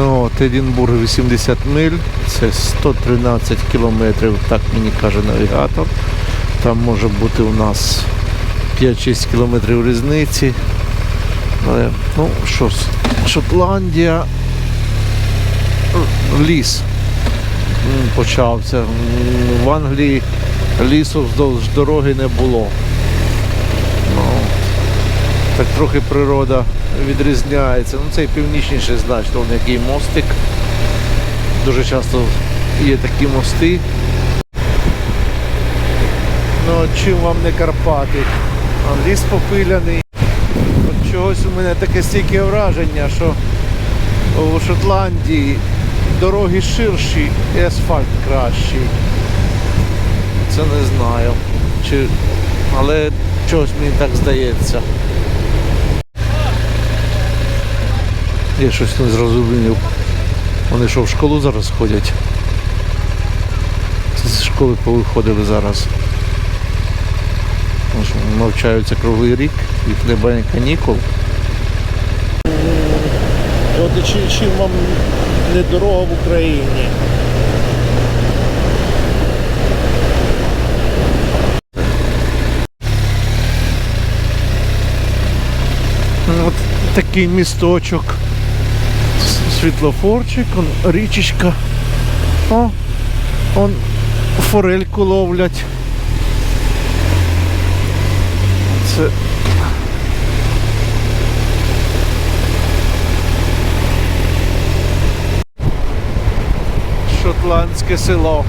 Ну, от Едінбург 80 миль, це 113 кілометрів, так мені каже навігатор. Там може бути у нас 5-6 кілометрів різниці. Але, ну що Шотландія, ліс почався. В Англії лісу вздовж дороги не було. Ну, так трохи природа відрізняється. Ну, цей північніший, значить, он який мостик. Дуже часто є такі мости. Ну, чим вам не Карпати? А ліс попиляний. От чогось у мене таке стійке враження, що у Шотландії дороги ширші і асфальт кращий. Це не знаю. Чи... Але чогось мені так здається. Я щось не зрозумів. Вони що в школу зараз ходять? З школи повиходили зараз. Навчаються круглий рік, їх немає канікул. От і чи, чим вам не дорога в Україні? Ну, От такий місточок. Світлофорчик, он, річечка. О, он форельку ловлять. Це. Шотландське село.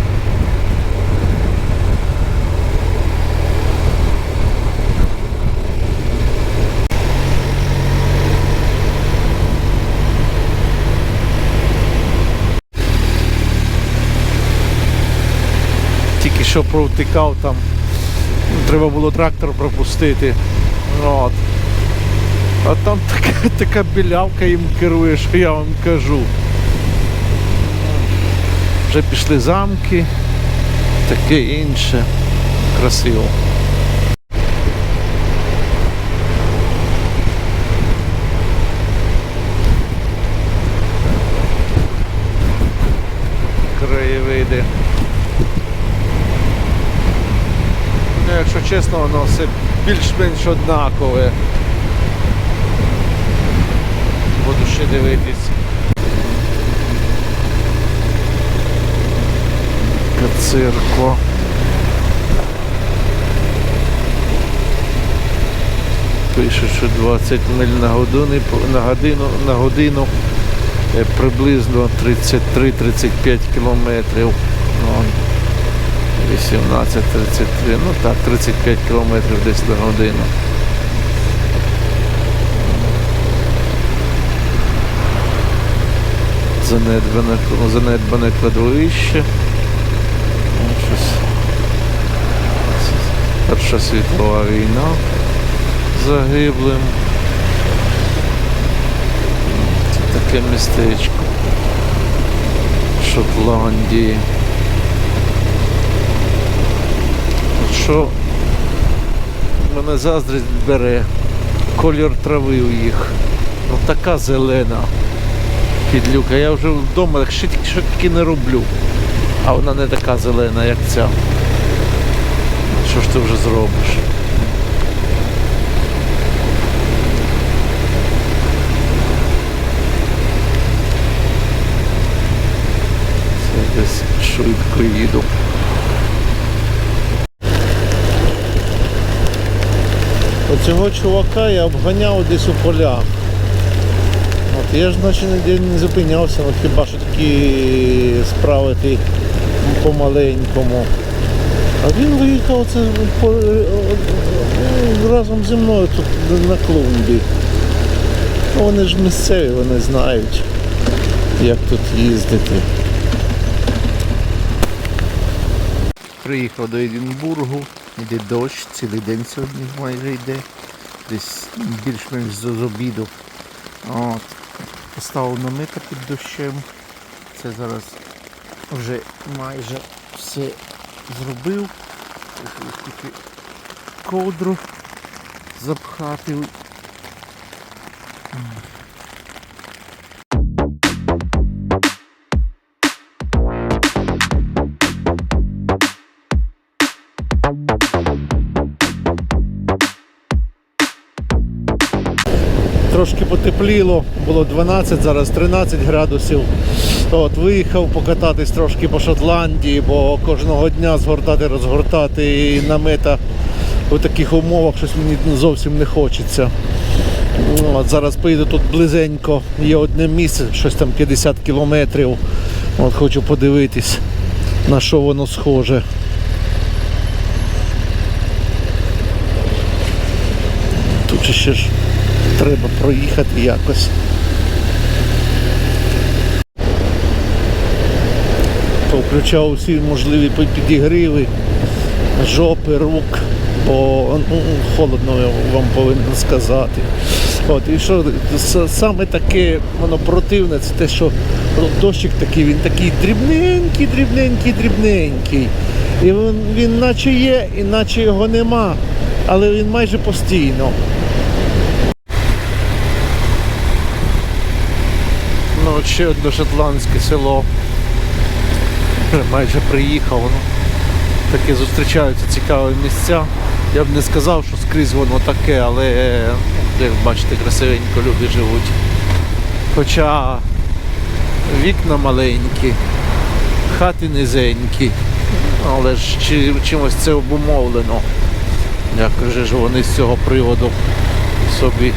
Тільки що провтикав там. Треба було трактор пропустити. От. А там така, така білявка їм керує, що я вам кажу. Вже пішли замки, таке інше. Красиво. Краєвиди. Ну, якщо чесно, воно все більш-менш однакове. Буду ще дивитись. Церква. Пише, що 20 миль на годину, на годину, на годину е, приблизно 33-35 кілометрів. Ну, 18-33, ну так, 35 кілометрів десь на годину. Занедбане, занедбане кладовище. Ну. Перша світова війна загиблим. Таке містечко. Шотландії. От Що мене заздрість бере колір трави у їх. Ну така зелена підлюка. Я вже вдома що, таки не роблю. А вона не така зелена, як ця. Що ж ти вже зробиш? Це десь швидко їду. Оцього чувака я обганяв десь у полях. От я ж наче ніде не зупинявся, ну хіба що такі справити помаленькому. А він виїхав це е, разом зі мною тут на клумбі. Ну, вони ж місцеві, вони знають, як тут їздити. Приїхав до Единбургу, йде дощ, цілий день сьогодні майже йде. Десь більш-менш з обіду. От. Поставив намета під дощем. Це зараз вже майже все зробив. Тільки ковдру запхати. Потепліло, було 12, зараз 13 градусів. От, виїхав покататись трошки по Шотландії, бо кожного дня згортати, розгортати намета у таких умовах щось мені зовсім не хочеться. От, зараз поїду тут близенько, є одне місце, щось там 50 кілометрів. От, хочу подивитись, на що воно схоже. Тут ще ж треба проїхати якось. Повключав усі можливі підігріви, жопи, рук, бо ну, холодно я вам повинен сказати. От, і що саме таке воно противне, це те, що дощик такий, він такий дрібненький, дрібненький, дрібненький. І він, він наче є, і наче його нема, але він майже постійно. Ну, от ще одне шотландське село. Майже приїхав. Ну, таке зустрічаються цікаві місця. Я б не сказав, що скрізь воно таке, але ну, як бачите, красивенько люди живуть. Хоча вікна маленькі, хати низенькі, але ж чи, чимось це обумовлено. Як же ж вони з цього приводу собі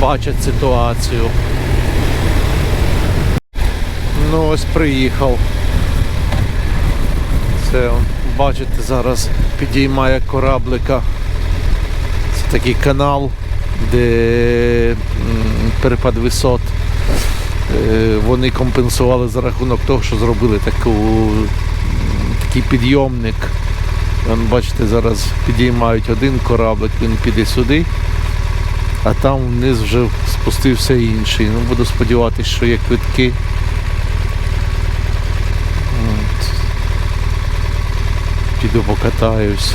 бачать ситуацію. Ну ось приїхав. Це бачите, зараз підіймає кораблика. Це такий канал, де перепад висот. Е, Вони компенсували за рахунок того, що зробили таку, такий підйомник. Вон, бачите, зараз підіймають один кораблик, він піде сюди, а там вниз вже спустився інший. Ну, буду сподіватися, що є квитки. Піду покатаюсь.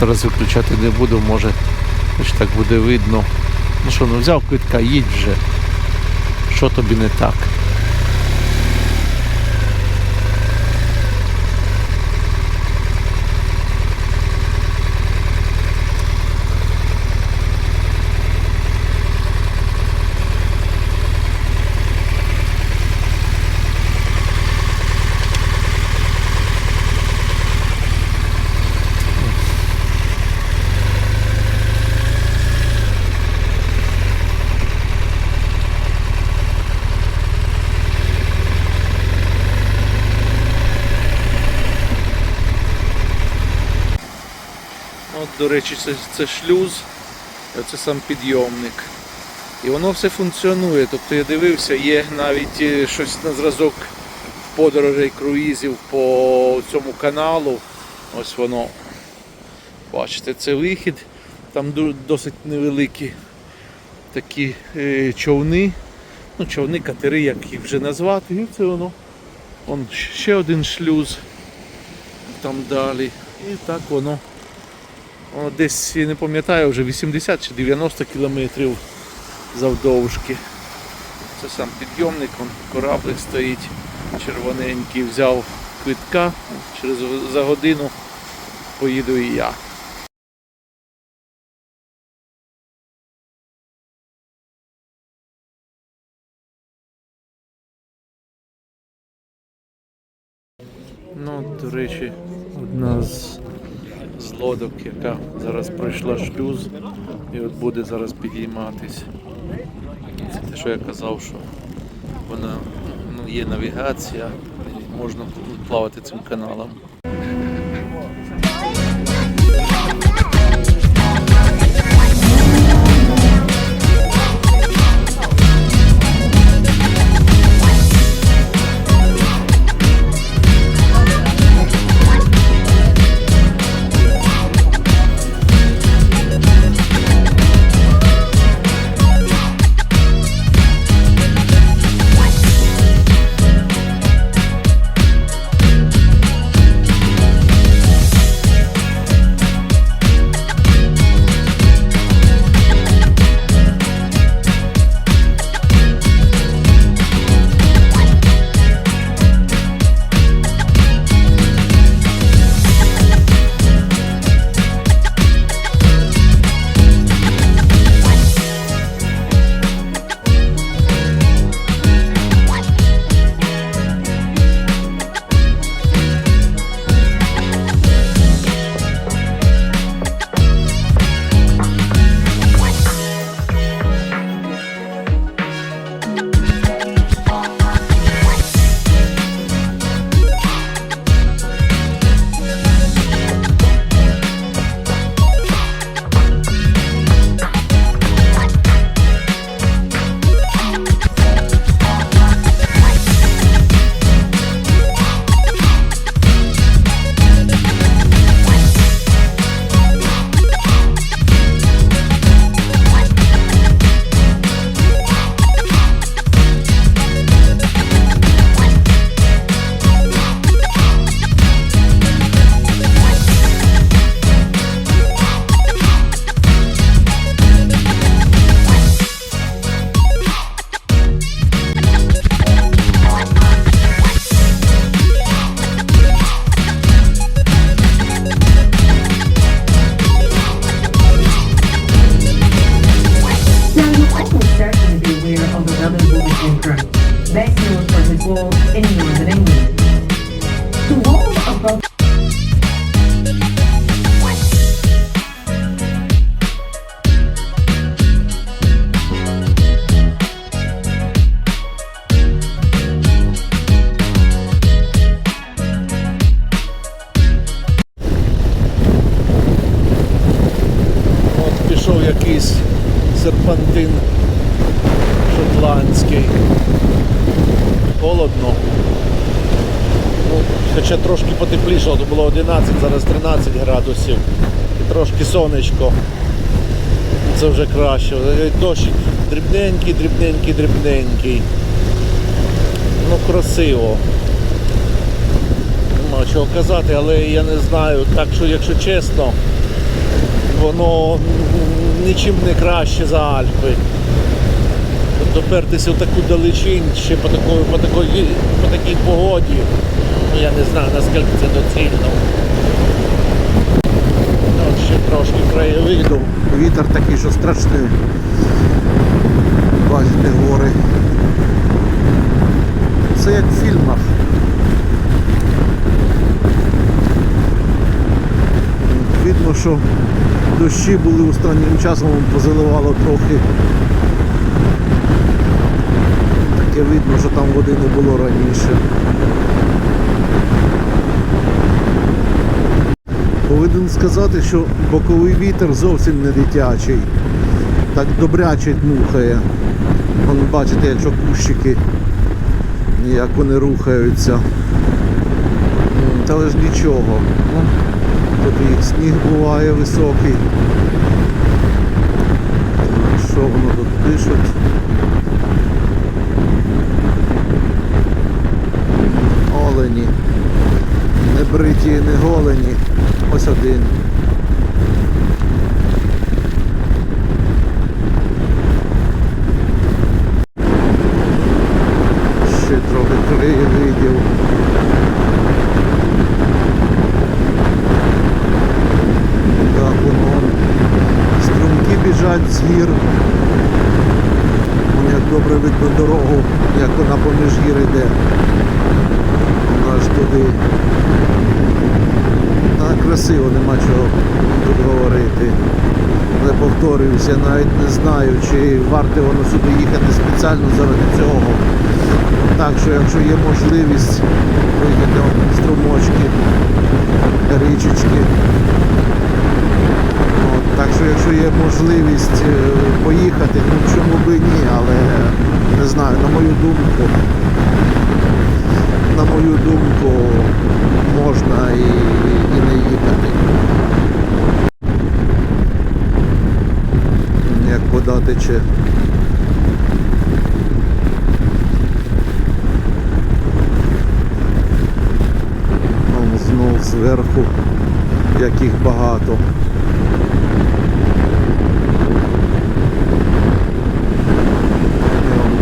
Зараз виключати не буду, може хоч так буде видно. Ну що, ну взяв квитка, їдь вже. Що тобі не так? От, до речі, це, це шлюз, це сам підйомник. І воно все функціонує. Тобто я дивився, є навіть е, щось на зразок подорожей круїзів по цьому каналу. Ось воно. Бачите, це вихід. Там досить невеликі такі е, човни. Ну, човни, катери, як їх вже назвати. І це воно. Вон ще один шлюз. Там далі. І так воно. Десь, не пам'ятаю, вже 80 чи 90 кілометрів завдовжки. Це сам підйомник, он, кораблик стоїть червоненький, взяв квитка, через за годину поїду і я. Яка зараз пройшла шлюз і от буде зараз підійматись. Це те, що я казав, що вона ну, є навігація, можна плавати цим каналом. Якийсь серпантин шотландський. Холодно. Ну, хоча трошки потеплішало, то було 11, зараз 13 градусів. І трошки сонечко. Це вже краще. Е, Дощик дрібненький, дрібненький, дрібненький. Ну, красиво. Нема чого казати, але я не знаю. Так що, якщо чесно, воно нічим не краще за Альпи. Допертися в таку далечінь ще по, такої, по, такої, по такій погоді. Ну, я не знаю наскільки це доцільно. От ще трошки краєвиду. Вітер такий, що страшний. Бачите гори. Це як в фільмах. Видно, що дощі були останнім часом позаливало трохи. Таке видно, що там води не було раніше. Повинен сказати, що боковий вітер зовсім не дитячий. Так добряче дмухає. Вон бачите, якщо кущики, як вони рухаються. Та ж нічого. Ну, Тут і сніг буває високий. Що воно тут пишуть? Олені. Не бриті, не голені. Ось один. Ще трохи краєвидів. Так, воно. Струмки біжать з гір. Вон як добре видно дорогу, як вона поміж гір іде. Вона аж туди. Так красиво, нема чого тут говорити. Але повторююся, навіть не знаю, чи варто воно сюди їхати спеціально заради цього. Так що якщо є можливість виїхати струмочки, річечки. От, так що якщо є можливість е, поїхати, ну чому би ні, але не знаю, на мою думку, на мою думку, можна і, і не їхати. Як вода тече. Вон знов зверху, яких багато.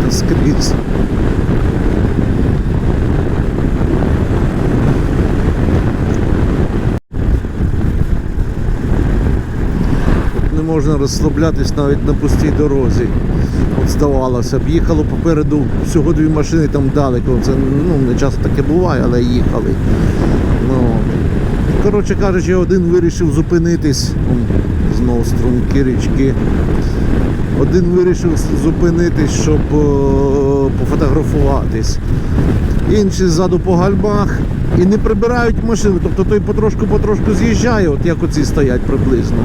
Скрізь. Можна розслаблятись навіть на пустій дорозі. От здавалося б, їхало попереду всього дві машини там далеко. Це ну, не часто таке буває, але їхали. Ну, коротше кажучи, один вирішив зупинитись. Знову струмки річки. Один вирішив зупинитись, щоб е, пофотографуватись. Інші ззаду по гальмах і не прибирають машину. Тобто той потрошку-потрошку з'їжджає, от як оці стоять приблизно.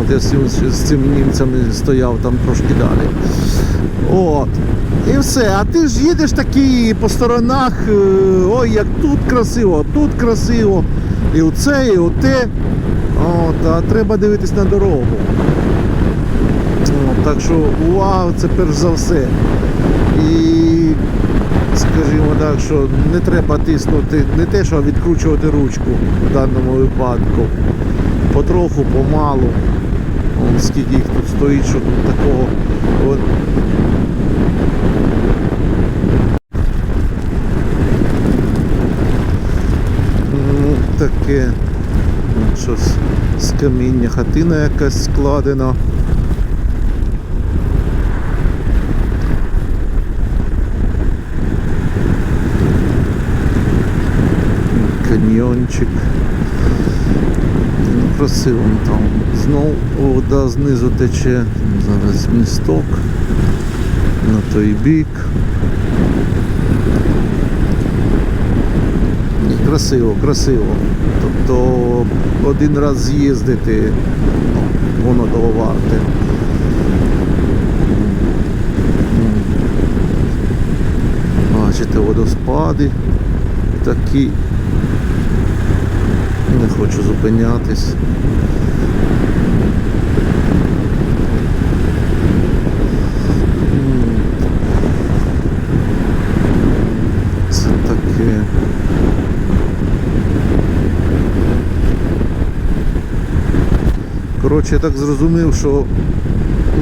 Ну, от я з цим, з цим німцями стояв там трошки далі. От. І все. А ти ж їдеш такий по сторонах, е, ой, як тут красиво, тут красиво. І оце, і оте. От, а треба дивитись на дорогу. От, так що увага, це перш за все. І скажімо так, що не треба тиснути не те, що відкручувати ручку в даному випадку. Потроху, помалу скільки їх тут стоїть, що тут такого. От. Ну, таке щось з каміння, хатина якась складена. Каньйончик. Красиво там. Знов вода знизу тече. Зараз місток. На той бік. Красиво, красиво. Тобто один раз з'їздити, ну, воно того варте. Бачите, водоспади такі. Не хочу зупинятись. Це таке. Коротше, я так зрозумів, що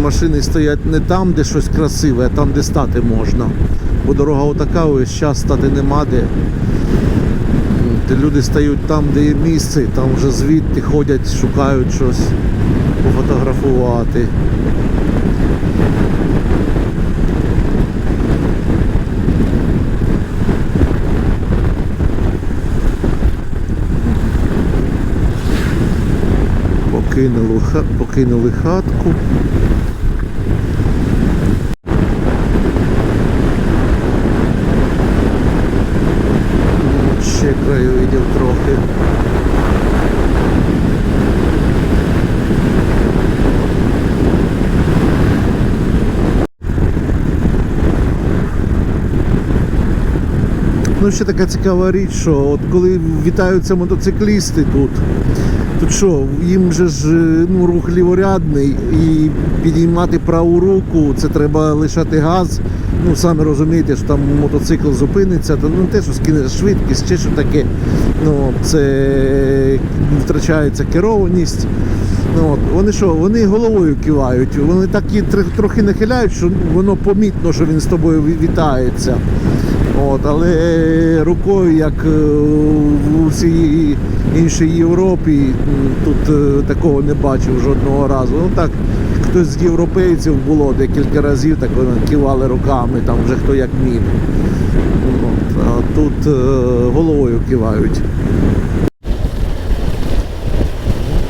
машини стоять не там, де щось красиве, а там, де стати можна. Бо дорога отака, ось час стати нема де. Де люди стають там, де є місце, там вже звідти ходять, шукають щось пофотографувати. Покинули, покинули хатку. От Ще краєвидів трохи. Ну, ще така цікава річ, що от коли вітаються мотоциклісти тут, тут що, їм же ж е, ну, рух ліворядний і підіймати праву руку, це треба лишати газ. Ну, самі розумієте, що там мотоцикл зупиниться, то ну те, що скине швидкість, чи що таке, ну, це втрачається керованість. Ну, от, вони що, вони головою кивають, вони так трохи нахиляють, що воно помітно, що він з тобою вітається. От, але рукою, як е, в усій іншій Європі, тут е, такого не бачив жодного разу. Ну так, хтось з європейців було декілька разів, так кивали руками, там вже хто як міг. От, а тут е, головою кивають.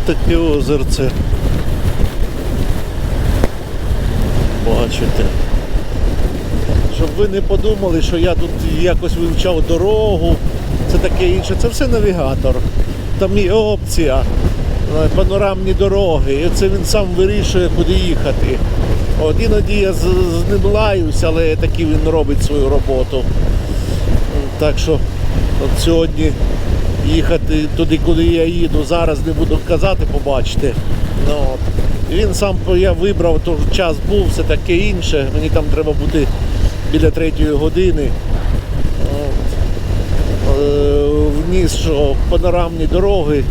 Таке озерце. Бачите. Ви не подумали, що я тут якось вивчав дорогу, це таке інше. Це все навігатор. Там є опція, е, панорамні дороги. І це він сам вирішує, куди їхати. От іноді я з, з ним лаюсь, але таки він робить свою роботу. Так що от сьогодні їхати туди, куди я їду, зараз не буду казати, побачите. Ну, от. Він сам я вибрав, то час був, все таке інше. Мені там треба бути біля третьої години. Е, Вніс, що панорамні дороги,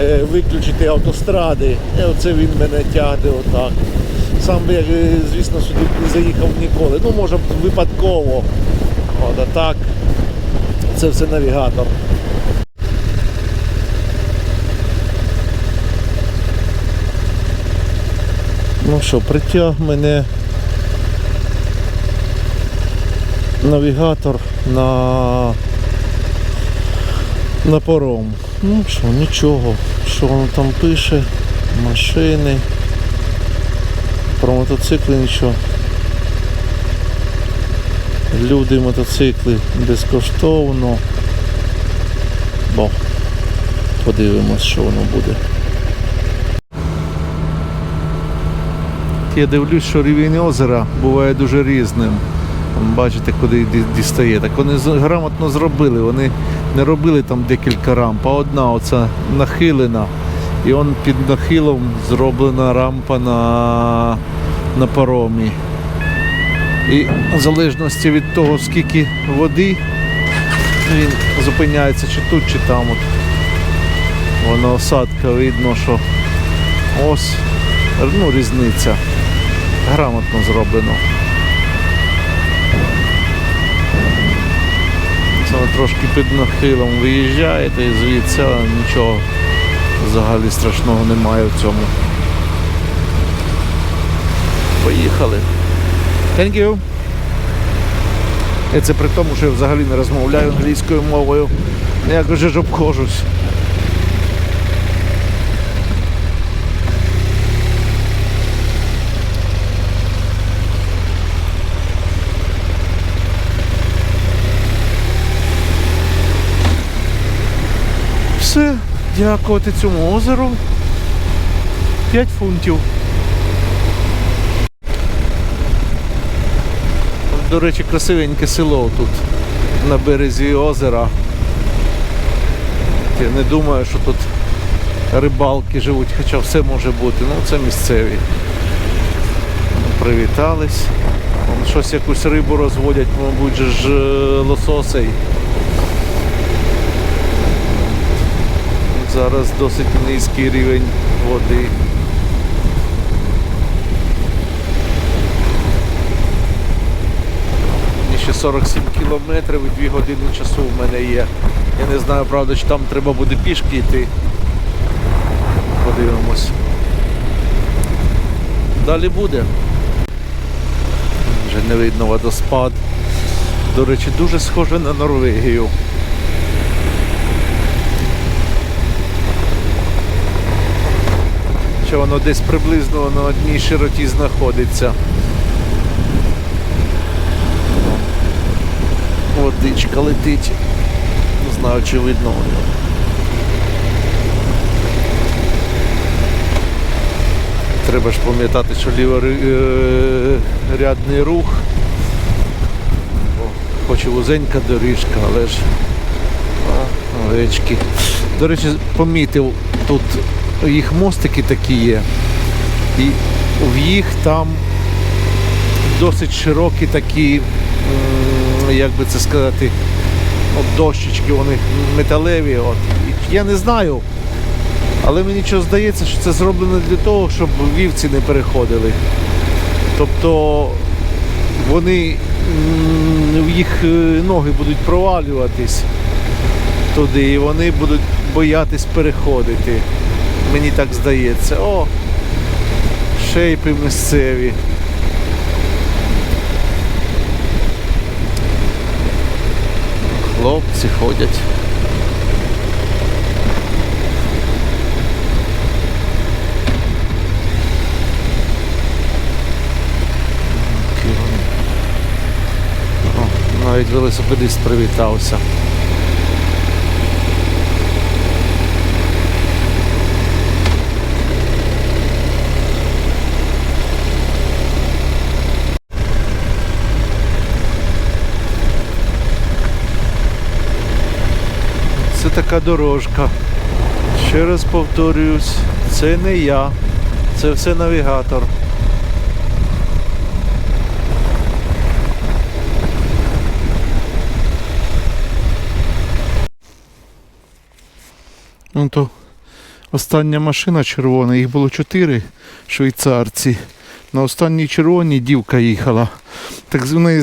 е, виключити автостради. І оце він мене тягне отак. Сам я, е, звісно, сюди не заїхав ніколи. Ну, може, випадково. От, а так, це все навігатор. Ну що, притяг мене навігатор на, на паром. Ну що, нічого. Що воно там пише? Машини. Про мотоцикли нічого. Люди, мотоцикли безкоштовно. Бо подивимось, що воно буде. Я дивлюсь, що рівень озера буває дуже різним. Бачите, куди дістає. Так вони грамотно зробили. Вони не робили там декілька рамп, а одна оця нахилена. І он під нахилом зроблена рампа на, на паромі. І в залежності від того, скільки води, він зупиняється чи тут, чи там. От. Воно осадка видно, що ось ну, різниця. Грамотно зроблено. Це ви трошки під нахилом виїжджаєте і звідси нічого взагалі страшного немає в цьому. Поїхали. Thank you. І це при тому, що я взагалі не розмовляю англійською мовою. Я вже ж обходжусь. все. Дякувати цьому озеру. 5 фунтів. До речі, красивеньке село тут на березі озера. Я не думаю, що тут рибалки живуть, хоча все може бути. Ну це місцеві. Привітались. Вон щось якусь рибу розводять, мабуть, ж е, лососей. Зараз досить низький рівень води. Ще 47 кілометрів і 2 години часу в мене є. Я не знаю, правда, чи там треба буде пішки йти. Подивимось. Далі буде. Вже не видно водоспад. До речі, дуже схоже на Норвегію. Що воно десь приблизно на одній широті знаходиться. Водичка летить. Не знаю, чи видно. Треба ж пам'ятати, що ліворядний рух. Хоч і вузенька доріжка, але ж а, овечки. До речі, помітив, тут їх мостики такі є. І в їх там досить широкі такі, як би це сказати, от дощечки, вони металеві. От. Я не знаю, але мені чого здається, що це зроблено для того, щоб вівці не переходили. Тобто вони в їх е, ноги будуть провалюватись туди, і вони будуть боятись переходити. Мені так здається. О, шейпи місцеві. Хлопці ходять. Навіть велосипедист привітався. Така дорожка. Ще раз повторююсь, це не я, це все навігатор. Ну то остання машина червона, їх було чотири швейцарці. На останній червоній дівка їхала. Так з неї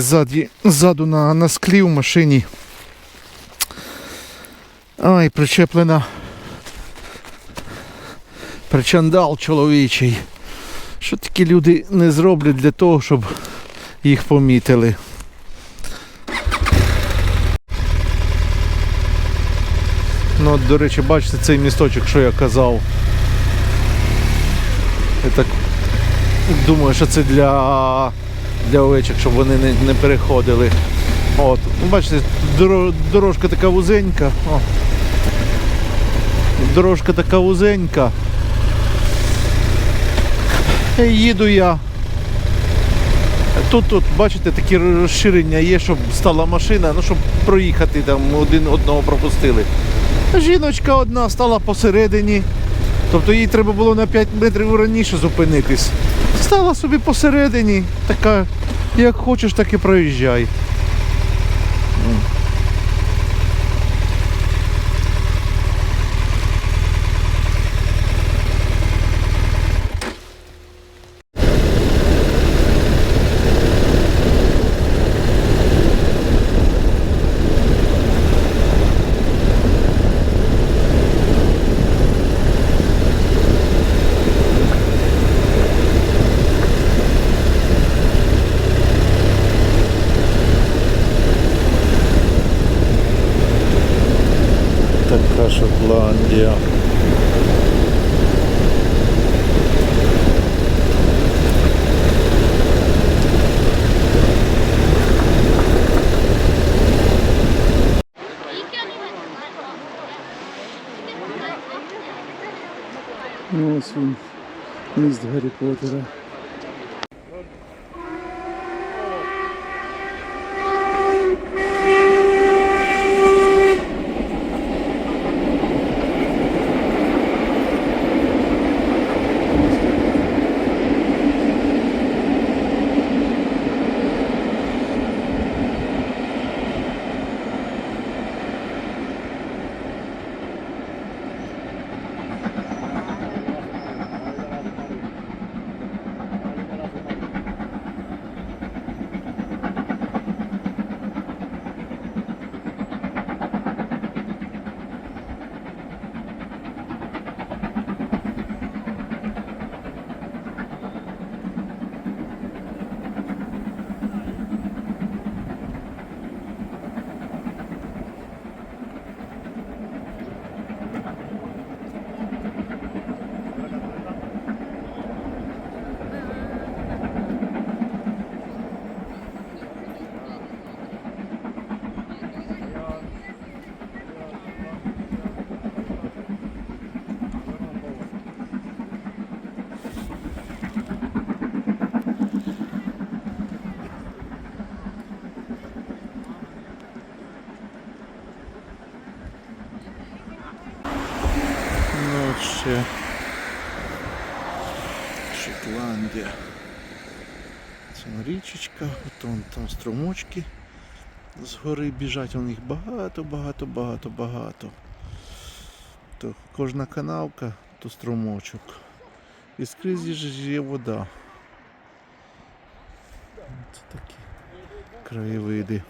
ззаду на, на склі в машині. Ай, причеплена. Причандал чоловічий. Що такі люди не зроблять для того, щоб їх помітили. Ну, от, до речі, бачите цей місточок, що я казав. Я так думаю, що це для, для овечок, щоб вони не, не переходили. От, ну, бачите, дорожка така вузенька. О. Дорожка така вузенька. І їду я. Тут, тут, бачите, такі розширення є, щоб стала машина, ну щоб проїхати там один одного пропустили. Жіночка одна стала посередині. Тобто їй треба було на 5 метрів раніше зупинитись. Стала собі посередині, така, як хочеш, так і проїжджай. Велика Шотландія. Ну, ось він міст Гаррі Поттера. Шотландія. Це річечка, от там струмочки з гори біжать, у них багато, багато, багато, багато. То кожна канавка, то струмочок. І скрізь є вода. Це такі краєвиди.